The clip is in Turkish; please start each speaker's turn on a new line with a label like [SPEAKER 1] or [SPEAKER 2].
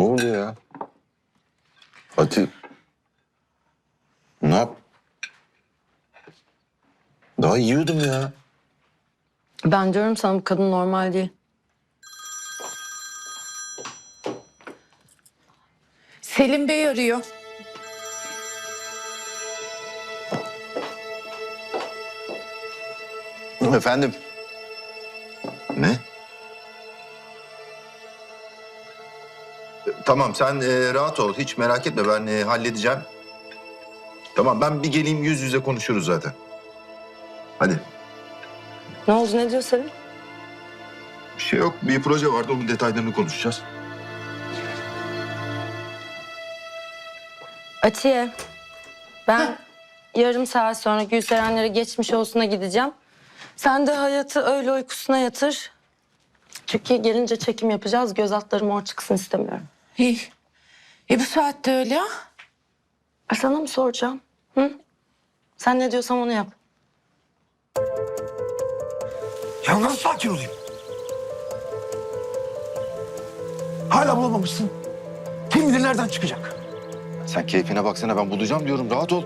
[SPEAKER 1] Ne oldu ya? Hadi. Ne yap? Daha yiyordum ya.
[SPEAKER 2] Ben diyorum sana bu kadın normal değil.
[SPEAKER 3] Selim Bey arıyor.
[SPEAKER 1] Efendim? Ne? Tamam sen e, rahat ol. Hiç merak etme ben e, halledeceğim. Tamam ben bir geleyim yüz yüze konuşuruz zaten. Hadi.
[SPEAKER 2] Ne oldu ne diyor Selim?
[SPEAKER 1] Bir şey yok. Bir proje vardı. Onun detaylarını konuşacağız.
[SPEAKER 2] Atiye. Ben yarım saat sonra Gülserenlere geçmiş olsuna gideceğim. Sen de hayatı öyle uykusuna yatır. Çünkü gelince çekim yapacağız. Göz altları mor çıksın istemiyorum.
[SPEAKER 3] İyi. E bu saatte öyle ya.
[SPEAKER 2] E sana mı soracağım? Hı? Sen ne diyorsam onu yap.
[SPEAKER 4] Ya nasıl sakin olayım? Hala bulamamışsın. Kim bilir nereden çıkacak?
[SPEAKER 1] Sen keyfine baksana ben bulacağım diyorum. Rahat ol.